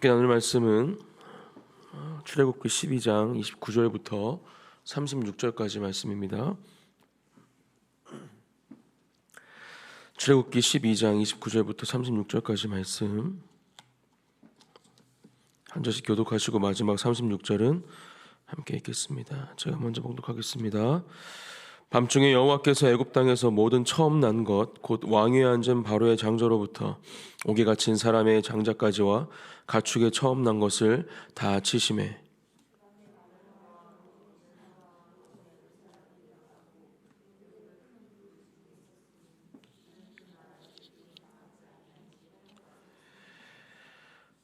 함께 나눌 말씀은 출애굽기 12장 29절부터 36절까지 말씀입니다. 출애굽기 12장 29절부터 36절까지 말씀 한 절씩 교독하시고 마지막 36절은 함께 읽겠습니다. 제가 먼저 봉독하겠습니다. 밤중에 여호와께서 애굽 땅에서 모든 처음 난 것 곧 왕위에 앉은 바로의 장저로부터 옥에 갇힌 사람의 장자까지와 가축의 처음 난 것을 다 치심해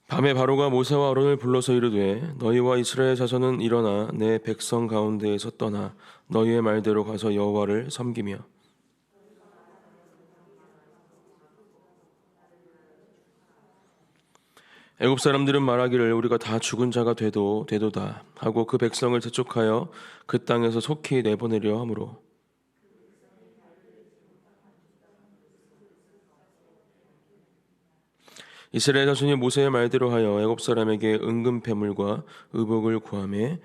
밤에 바로가 모세와 아론을 불러서 이르되 너희와 이스라엘 자손은 일어나 내 백성 가운데에서 떠나 너희의 말대로 가서 여호와를 섬기며 애굽 사람들은 말하기를 우리가 다 죽은 자가 되도 되도다 하고 그 백성을 재촉하여 그 땅에서 속히 내보내려 하므로. 이스라엘 자손이 모세의 말대로 하여 애굽 사람에게 은금 패물과 의복을 구하매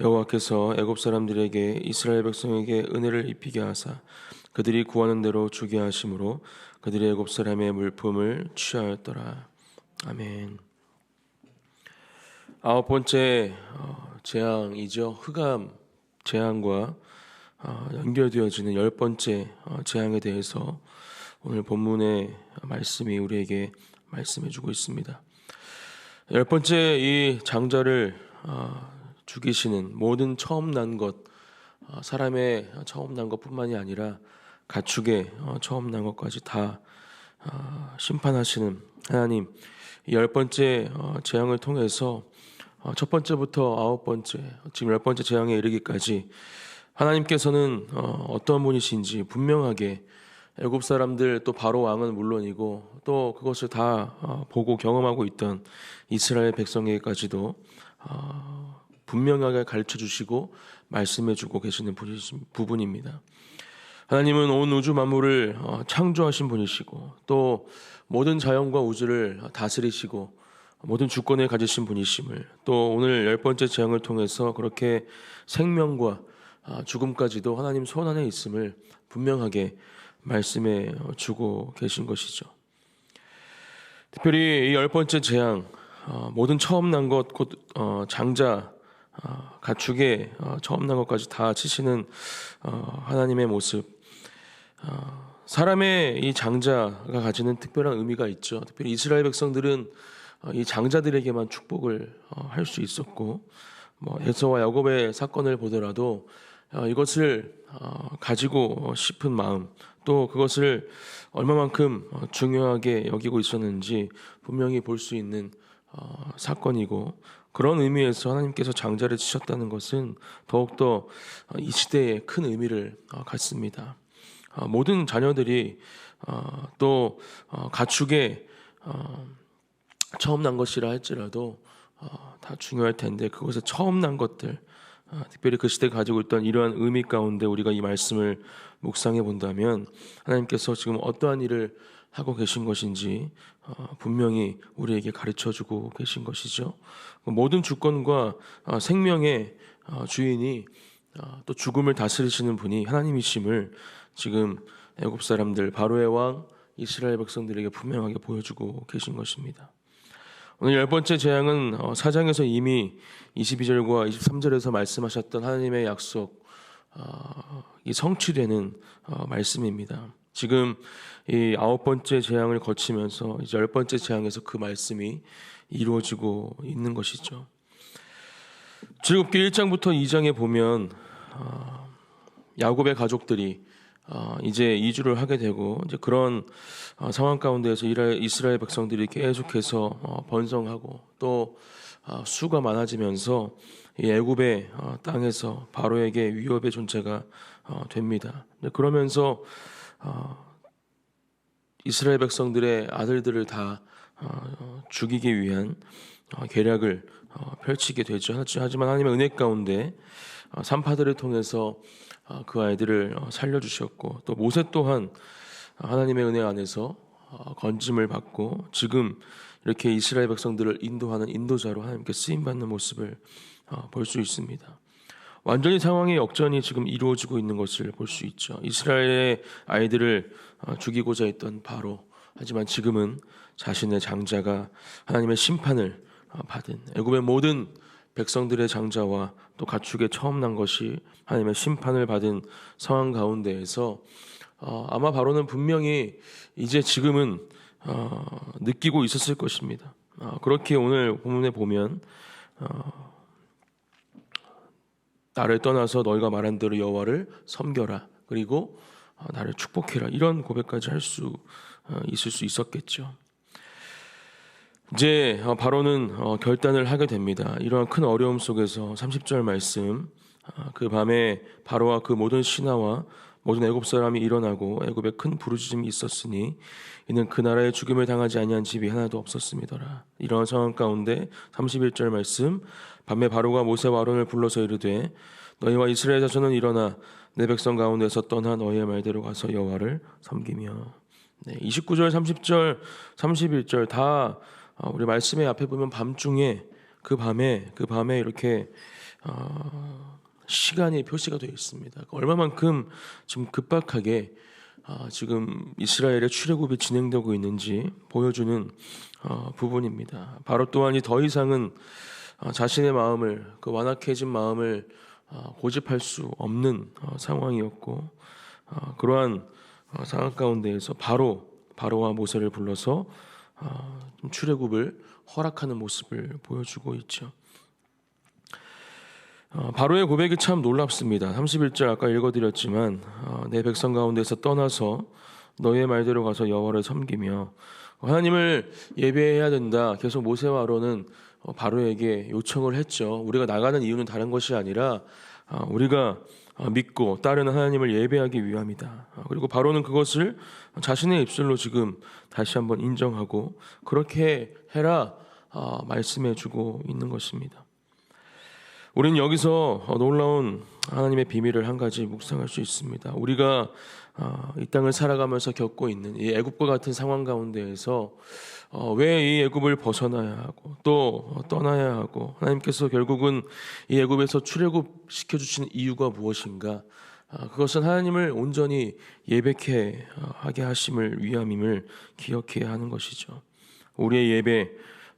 여호와께서 애굽 사람들에게 이스라엘 백성에게 은혜를 입히게 하사 그들이 구하는 대로 주게 하심으로 그들이 애굽 사람의 물품을 취하였더라. 아멘. 아홉 번째 어, 재앙이죠. 흑암 재앙과 어, 연결되어지는 열 번째 어, 재앙에 대해서 오늘 본문의 말씀이 우리에게 말씀해주고 있습니다. 열 번째 이 장자를 죽이시는 모든 처음 난 것, 사람의 처음 난 것뿐만이 아니라 가축의 처음 난 것까지 다 심판하시는 하나님. 열 번째 재앙을 통해서 첫 번째부터 아홉 번째, 지금 열 번째 재앙에 이르기까지 하나님께서는 어떤 분이신지 분명하게 애굽 사람들 또 바로 왕은 물론이고 또 그것을 다 어, 보고 경험하고 있던 이스라엘 백성에게까지도 어, 분명하게 가르쳐 주시고 말씀해 주고 계시는 부분입니다. 하나님은 온 우주 만물을 어, 창조하신 분이시고 또 모든 자연과 우주를 다스리시고 모든 주권을 가지신 분이심을 또 오늘 열 번째 재앙을 통해서 그렇게 생명과 죽음까지도 하나님 손 안에 있음을 분명하게 말씀해 주고 계신 것이죠. 특별히 이 열 번째 재앙, 어, 모든 처음 난 것, 곧 어, 장자, 어, 가축의 처음 난 것까지 다 치시는 하나님의 모습. 사람의 이 장자가 가지는 특별한 의미가 있죠. 특별히 이스라엘 백성들은 이 장자들에게만 축복을 할 수 있었고, 뭐 에서와 야곱의 사건을 보더라도 이것을 가지고 싶은 마음, 또 그것을 얼마만큼 어, 중요하게 여기고 있었는지 분명히 볼 수 있는 어, 사건이고 그런 의미에서 하나님께서 장자를 치셨다는 것은 더욱더 어, 이 시대에 큰 의미를 갖습니다. 모든 자녀들이 또 가축에 처음 난 것이라 할지라도 다 중요할 텐데 그것에 처음 난 것들 특별히 그 시대 가지고 있던 이러한 의미 가운데 우리가 이 말씀을 묵상해 본다면 하나님께서 지금 어떠한 일을 하고 계신 것인지 어, 분명히 우리에게 가르쳐 주고 계신 것이죠. 모든 주권과 어, 생명의 어, 주인이 또 죽음을 다스리시는 분이 하나님이심을 지금 애굽 사람들 바로의 왕 이스라엘 백성들에게 분명하게 보여주고 계신 것입니다. 오늘 열 번째 재앙은 사장에서 이미 22절과 23절에서 말씀하셨던 하나님의 약속 어, 이 성취되는 어, 말씀입니다. 지금 이 아홉 번째 재앙을 거치면서 이제 열 번째 재앙에서 그 말씀이 이루어지고 있는 것이죠. 출굽기 1장부터 2장에 보면 어, 야곱의 가족들이 이제 이주를 하게 되고 이제 그런 상황 가운데에서 이스라엘 백성들이 계속해서 번성하고 또 수가 많아지면서 이 애굽의 어, 땅에서 바로에게 위협의 존재가 어, 됩니다. 그러면서 어, 이스라엘 백성들의 아들들을 다 죽이기 위한 계략을 펼치게 되죠. 하지만 하나님의 은혜 가운데 산파들을 통해서 그 아이들을 살려주셨고 또 모세 또한 하나님의 은혜 안에서 건짐을 받고 지금 이렇게 이스라엘 백성들을 인도하는 인도자로 하나님께 쓰임 받는 모습을 어, 볼수 있습니다. 완전히 상황의 역전이 지금 이루어지고 있는 것을 볼 수 있죠. 이스라엘의 아이들을 어, 죽이고자 했던 바로 하지만 지금은 자신의 장자가 하나님의 심판을 어, 받은 애굽의 모든 백성들의 장자와 또 가축에 처음 난 것이 하나님의 심판을 받은 상황 가운데에서 어, 아마 바로는 분명히 이제 지금은 어, 느끼고 있었을 것입니다. 어, 그렇게 오늘 본문에 보면 어, 나를 떠나서 너희가 말한 대로 여호와를 섬겨라 그리고 어, 나를 축복해라 이런 고백까지 할 수 있을 수 있었겠죠. 이제 어, 바로는 어, 결단을 하게 됩니다. 이러한 큰 어려움 속에서 30절 말씀 어, 그 밤에 바로와 그 모든 신하와 모든 애굽 사람이 일어나고 애굽에 큰 부르짖음이 있었으니 이는 그 나라의 죽임을 당하지 아니한 집이 하나도 없었음이더라. 이러한 상황 가운데 31절 말씀 밤에 바로가 모세와 아론을 불러서 이르되 너희와 이스라엘 자손은 일어나 내 백성 가운데서 떠나 너희의 말대로 가서 여호와를 섬기며 네, 29절, 30절, 31절 다 어, 우리 말씀의 앞에 보면 밤중에 그 밤에 그 밤에 이렇게 어, 시간이 표시가 되어 있습니다. 얼마만큼 지금 급박하게 어, 지금 이스라엘의 출애굽이 진행되고 있는지 보여주는 어, 부분입니다. 바로 또한 이 더 이상은 어, 자신의 마음을 그 완악해진 마음을 어, 고집할 수 없는 어, 상황이었고 어, 그러한 어, 상황 가운데에서 바로 바로와 모세를 불러서 출애굽을 허락하는 모습을 보여주고 있죠. 어, 바로의 고백이 참 놀랍습니다. 31절 아까 읽어드렸지만 어, 내 백성 가운데서 떠나서 너의 말대로 가서 여호와를 섬기며 하나님을 예배해야 된다. 계속 모세와 아론은 어, 바로에게 요청을 했죠. 우리가 나가는 이유는 다른 것이 아니라 어, 우리가 어, 믿고 따르는 하나님을 예배하기 위함이다. 어, 그리고 바로는 그것을 자신의 입술로 지금 다시 한번 인정하고 그렇게 해라 어, 말씀해주고 있는 것입니다. 우리는 여기서 어, 놀라운 하나님의 비밀을 한 가지 묵상할 수 있습니다. 우리가 어, 이 땅을 살아가면서 겪고 있는 이 애굽과 같은 상황 가운데에서 어, 왜이 애굽을 벗어나야 하고 또 어, 떠나야 하고 하나님께서 결국은 이 애굽에서 출애굽 시켜 주시는 이유가 무엇인가? 아, 그것은 하나님을 온전히 예배케 어, 하게 하심을 위함임을 기억해야 하는 것이죠. 우리의 예배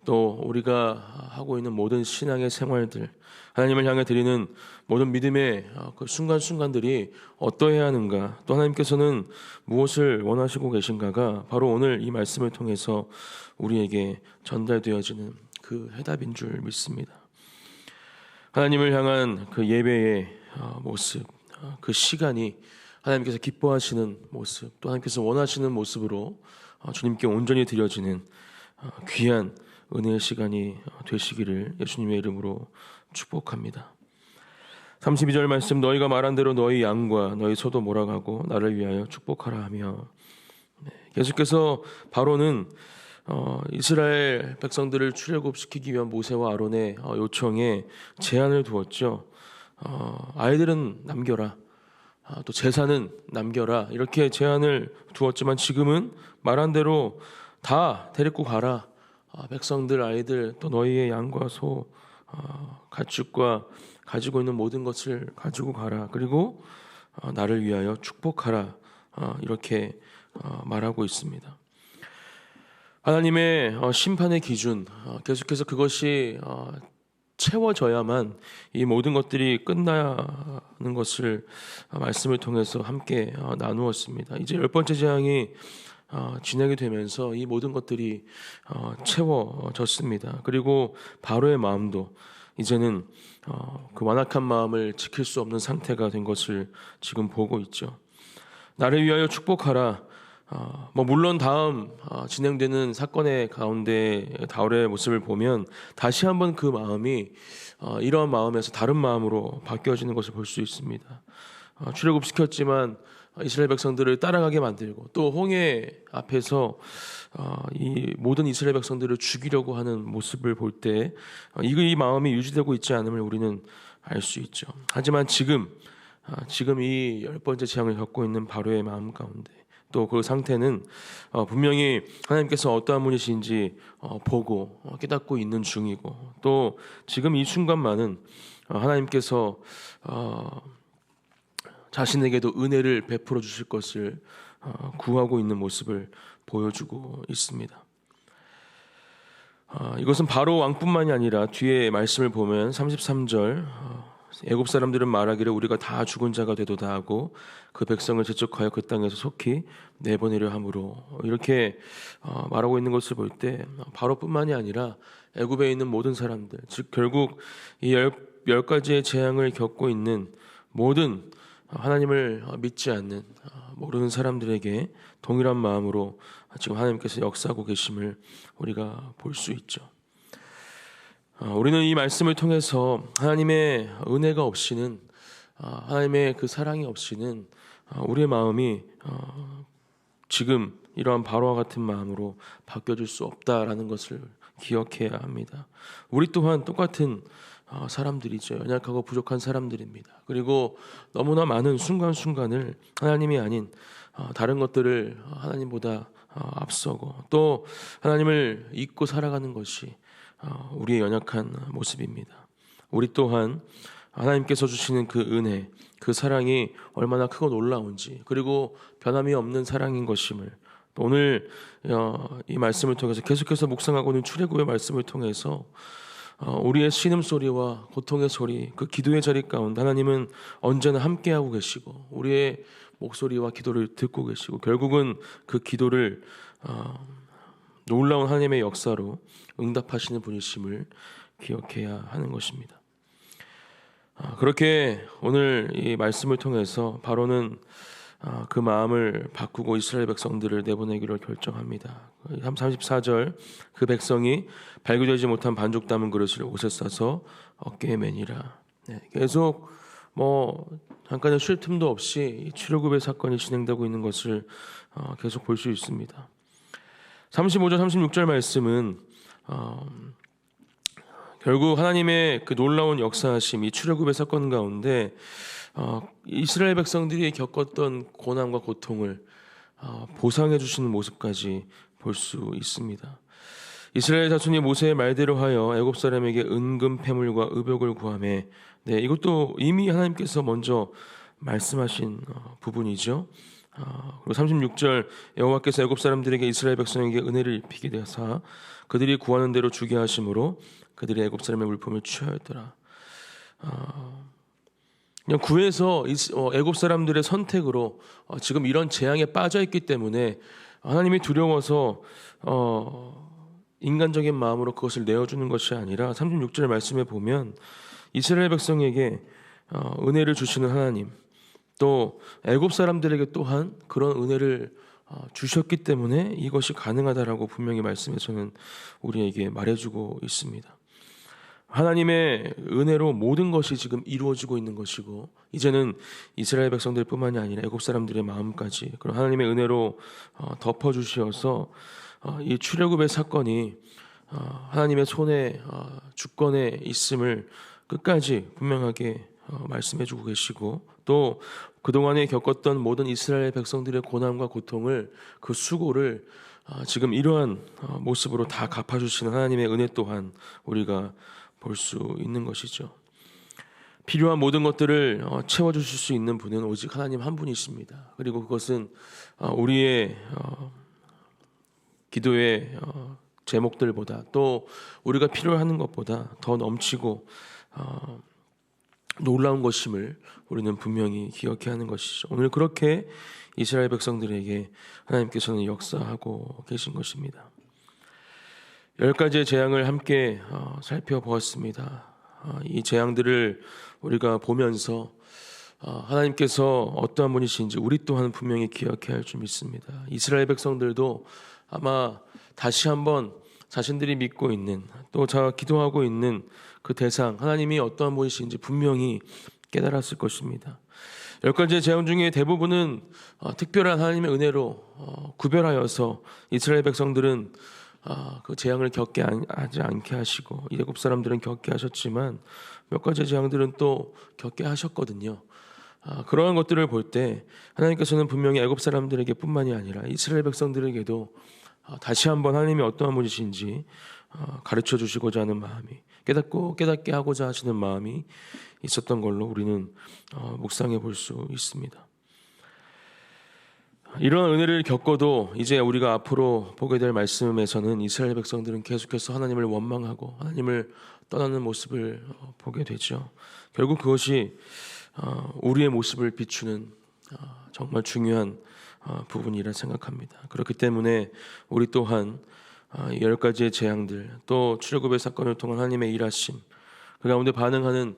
또 우리가 하고 있는 모든 신앙의 생활들 하나님을 향해 드리는 모든 믿음의 어, 그 순간순간들이 어떠해야 하는가 또 하나님께서는 무엇을 원하시고 계신가가 바로 오늘 이 말씀을 통해서 우리에게 전달되어지는 그 해답인 줄 믿습니다. 하나님을 향한 그 예배의 어, 모습 어, 그 시간이 하나님께서 기뻐하시는 모습 또 하나님께서 원하시는 모습으로 주님께 온전히 드려지는 귀한 은혜의 시간이 되시기를 예수님의 이름으로 축복합니다. 32절 말씀 너희가 말한 대로 너희 양과 너희 소도 몰아가고 나를 위하여 축복하라 하며 네, 계속해서 바로는 어, 이스라엘 백성들을 출애굽시키기 위한 모세와 아론의 어, 요청에 제한을 두었죠. 어, 아이들은 남겨라. 아, 또 재산은 남겨라. 이렇게 제한을 두었지만 지금은 말한 대로 다 데리고 가라. 아, 백성들 아이들 또 너희의 양과 소 어, 가축과 가지고 있는 모든 것을 가지고 가라. 그리고 어, 나를 위하여 축복하라. 어, 이렇게 말하고 있습니다. 하나님의 심판의 기준 계속해서 그것이 채워져야만 이 모든 것들이 끝나는 것을 말씀을 통해서 함께 나누었습니다. 이제 열 번째 재앙이 어, 진행이 되면서 이 모든 것들이 어, 채워졌습니다. 그리고 바로의 마음도 이제는 어, 그 완악한 마음을 지킬 수 없는 상태가 된 것을 지금 보고 있죠. 나를 위하여 축복하라. 어, 뭐 물론 다음 어, 진행되는 사건의 가운데 다울의 모습을 보면 다시 한번 그 마음이 어, 이러한 마음에서 다른 마음으로 바뀌어지는 것을 볼 수 있습니다. 어, 출애굽 시켰지만 이스라엘 백성들을 따라가게 만들고 또 홍해 앞에서 어, 이 모든 이스라엘 백성들을 죽이려고 하는 모습을 볼때 어, 이 마음이 유지되고 있지 않음을 우리는 알 수 있죠. 하지만 지금 어, 지금 이 열 번째 재앙을 겪고 있는 바로의 마음 가운데 또 그 상태는 어, 분명히 하나님께서 어떠한 분이신지 어, 보고 어, 깨닫고 있는 중이고 또 지금 이 순간만은 어, 하나님께서 어, 자신에게도 은혜를 베풀어 주실 것을 어, 구하고 있는 모습을 보여주고 있습니다. 어, 이것은 바로 왕뿐만이 아니라 뒤에 말씀을 보면 33절 어, 애굽 사람들은 말하기를 우리가 다 죽은 자가 되도다 하고 그 백성을 제척하여 그 땅에서 속히 내보내려 함으로 이렇게 어, 말하고 있는 것을 볼 때 바로뿐만이 아니라 애굽에 있는 모든 사람들 즉 결국 이열열 가지의 재앙을 겪고 있는 모든 하나님을 믿지 않는 어, 모르는 사람들에게 동일한 마음으로 지금 하나님께서 역사하고 계심을 우리가 볼 수 있죠. 어, 우리는 이 말씀을 통해서 하나님의 은혜가 없이는 어, 하나님의 그 사랑이 없이는 어, 우리의 마음이 어, 지금 이러한 바로와 같은 마음으로 바뀌어질 수 없다라는 것을 기억해야 합니다. 우리 또한 똑같은 어, 사람들이죠. 연약하고 부족한 사람들입니다. 그리고 너무나 많은 순간순간을 하나님이 아닌 어, 다른 것들을 하나님보다 어, 앞서고 또 하나님을 잊고 살아가는 것이 어, 우리의 연약한 모습입니다. 우리 또한 하나님께서 주시는 그 은혜, 그 사랑이 얼마나 크고 놀라운지, 그리고 변함이 없는 사랑인 것임을 또 오늘 어, 이 말씀을 통해서 계속해서 묵상하고 있는 출애굽의 말씀을 통해서 어, 우리의 신음 소리와 고통의 소리, 그 기도의 자리 가운데 하나님은 언제나 함께하고 계시고 우리의 목소리와 기도를 듣고 계시고 결국은 그 기도를 어, 놀라운 하나님의 역사로 응답하시는 분이심을 기억해야 하는 것입니다. 아, 그렇게 오늘 이 말씀을 통해서 바로는 아, 그 마음을 바꾸고 이스라엘 백성들을 내보내기로 결정합니다. 34절 그 백성이 발교되지 못한 반죽 담은 그릇을 옷에 싸서 어깨에 매니라. 네, 계속 뭐 잠깐의 쉴 틈도 없이 이 출애굽의 사건이 진행되고 있는 것을 어, 계속 볼 수 있습니다. 35절 36절 말씀은 어, 결국 하나님의 그 놀라운 역사하심 이 출애굽의 사건 가운데 어, 이스라엘 백성들이 겪었던 고난과 고통을 어, 보상해 주시는 모습까지 볼 수 있습니다. 이스라엘 자손이 모세의 말대로 하여 애굽 사람에게 은금 패물과 의복을 구함에 네, 이것도 이미 하나님께서 먼저 말씀하신 어, 부분이죠. 어, 그리고 36절 여호와께서 애굽 사람들에게 이스라엘 백성에게 은혜를 입히게 되사 그들이 구하는 대로 주게 하심으로 그들이 애굽 사람의 물품을 취하였더라. 어, 그냥 이스- 어, 애굽 사람들의 선택으로 어, 지금 이런 재앙에 빠져 있기 때문에 하나님이 두려워서 어, 인간적인 마음으로 그것을 내어주는 것이 아니라 36절 말씀에 보면 이스라엘 백성에게 어, 은혜를 주시는 하나님 또 애굽 사람들에게 또한 그런 은혜를 어, 주셨기 때문에 이것이 가능하다라고 분명히 말씀에서는 우리에게 말해주고 있습니다. 하나님의 은혜로 모든 것이 지금 이루어지고 있는 것이고 이제는 이스라엘 백성들뿐만이 아니라 애굽 사람들의 마음까지 그런 하나님의 은혜로 어, 덮어 주시어서 어, 이 출애굽의 사건이 어, 하나님의 손에 어, 주권에 있음을 끝까지 분명하게 어, 말씀해 주고 계시고 또 그동안에 겪었던 모든 이스라엘 백성들의 고난과 고통을 그 수고를 어, 지금 이러한 어, 모습으로 다 갚아주시는 하나님의 은혜 또한 우리가 볼 수 있는 것이죠. 필요한 모든 것들을 어, 채워 주실 수 있는 분은 오직 하나님 한 분이십니다. 그리고 그것은 어, 우리의 어, 기도의 어, 제목들보다 또 우리가 필요하는 것보다 더 넘치고 어, 놀라운 것임을 우리는 분명히 기억해야 하는 것이죠. 오늘 그렇게 이스라엘 백성들에게 하나님께서는 역사하고 계신 것입니다. 열 가지의 재앙을 함께 어, 살펴보았습니다. 어, 이 재앙들을 우리가 보면서 어, 하나님께서 어떠한 분이신지 우리 또한 분명히 기억해야 할 줄 믿습니다. 이스라엘 백성들도 아마 다시 한번 자신들이 믿고 있는 또자 기도하고 있는 그 대상 하나님이 어떠한 분이신지 분명히 깨달았을 것입니다. 열 가지의 재앙 중에 대부분은 어, 특별한 하나님의 은혜로 어, 구별하여서 이스라엘 백성들은 아, 그 재앙을 겪게 안- 하지 않게 하시고 애굽 사람들은 겪게 하셨지만 몇 가지 재앙들은 또 겪게 하셨거든요. 아, 그러한 것들을 볼 때 하나님께서는 분명히 애굽 사람들에게뿐만이 아니라 이스라엘 백성들에게도 아, 다시 한번 하나님이 어떠한 분이신지 아, 가르쳐 주시고자 하는 마음이 깨닫고 깨닫게 하고자 하시는 마음이 있었던 걸로 우리는 어, 묵상해 볼 수 있습니다. 이런 은혜를 겪어도 이제 우리가 앞으로 보게 될 말씀에서는 이스라엘 백성들은 계속해서 하나님을 원망하고 하나님을 떠나는 모습을 어, 보게 되죠. 결국 그것이 어, 우리의 모습을 비추는 어, 정말 중요한 어, 부분이라 생각합니다. 그렇기 때문에 우리 또한 어, 열 가지의 재앙들 또 출애굽의 사건을 통한 하나님의 일하심 그 가운데 반응하는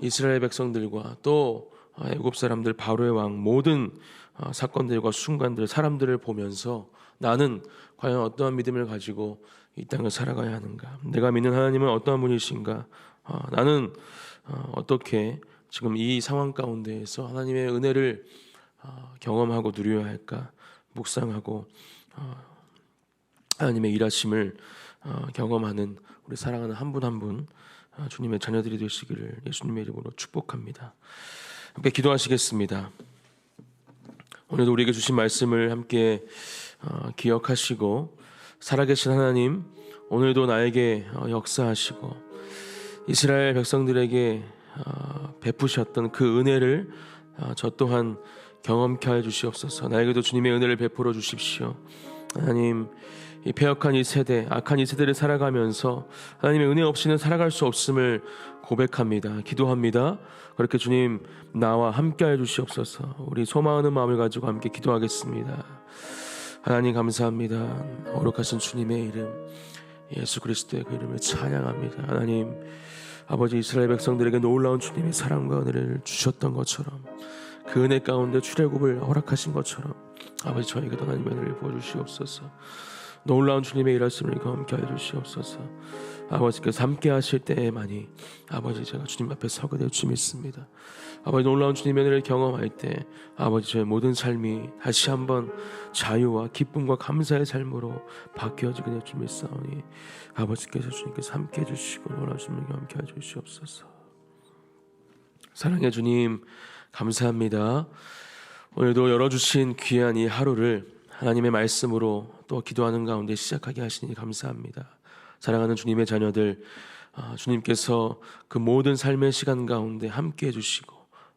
이스라엘 백성들과 또 어, 애굽 사람들 바로의 왕 모든 어, 사건들과 순간들 사람들을 보면서 나는 과연 어떠한 믿음을 가지고 이 땅을 살아가야 하는가? 내가 믿는 하나님은 어떠한 분이신가? 어, 나는 어, 어떻게 지금 이 상황 가운데에서 하나님의 은혜를 어, 경험하고 누려야 할까? 묵상하고 어, 하나님의 일하심을 어, 경험하는 우리 사랑하는 한 분 한분 어, 주님의 자녀들이 되시기를 예수님의 이름으로 축복합니다. 함께 기도하시겠습니다. 오늘도 우리에게 주신 말씀을 함께 어, 기억하시고 살아계신 하나님 오늘도 나에게 어, 역사하시고 이스라엘 백성들에게 어, 베푸셨던 그 은혜를 어, 저 또한 경험케 하여 주시옵소서. 나에게도 주님의 은혜를 베풀어 주십시오. 하나님 이 폐역한 이 세대, 악한 이 세대를 살아가면서 하나님의 은혜 없이는 살아갈 수 없음을 고백합니다. 기도합니다. 그렇게 주님 나와 함께해 주시옵소서. 우리 소망하는 마음을 가지고 함께 기도하겠습니다. 하나님 감사합니다. 거룩하신 주님의 이름 예수 그리스도의 그 이름을 찬양합니다. 하나님 아버지 이스라엘 백성들에게 놀라운 주님의 사랑과 은혜를 주셨던 것처럼 그 은혜 가운데 출애굽을 허락하신 것처럼 아버지 저에게도 하나님의 은혜를 부어주시옵소서. 놀라운 주님의 일하심을 경험케 하여 주시옵소서. 아버지께서 함께 하실 때에만이 아버지 제가 주님 앞에 서게 될 줄 믿습니다. 아버지 놀라운 주님의 은혜를 경험할 때 아버지 저의 모든 삶이 다시 한번 자유와 기쁨과 감사의 삶으로 바뀌어지게 될 줄 믿사오니 아버지께서 주님께서 함께 해주시고 놀라운 주님을 경험케 하여 주시옵소서. 사랑의 주님 감사합니다. 오늘도 열어주신 귀한 이 하루를 하나님의 말씀으로 또 기도하는 가운데 시작하게 하시니 감사합니다. 사랑하는 주님의 자녀들, 아, 주님께서 그 모든 삶의 시간 가운데 함께 해주시고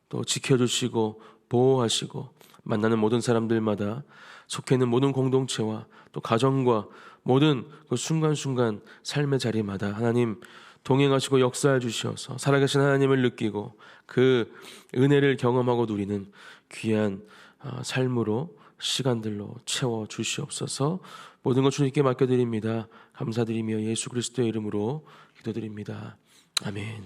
또 지켜주시고 보호하시고 만나는 모든 사람들마다 속해 있는 모든 공동체와 또 가정과 모든 그 순간순간 삶의 자리마다 하나님 동행하시고 역사해 주시어서 살아계신 하나님을 느끼고 그 은혜를 경험하고 누리는 귀한 아, 삶으로 시간들로 채워 주시옵소서. 모든 것 주님께 맡겨 드립니다. 감사드리며 예수 그리스도의 이름으로 기도드립니다. 아멘.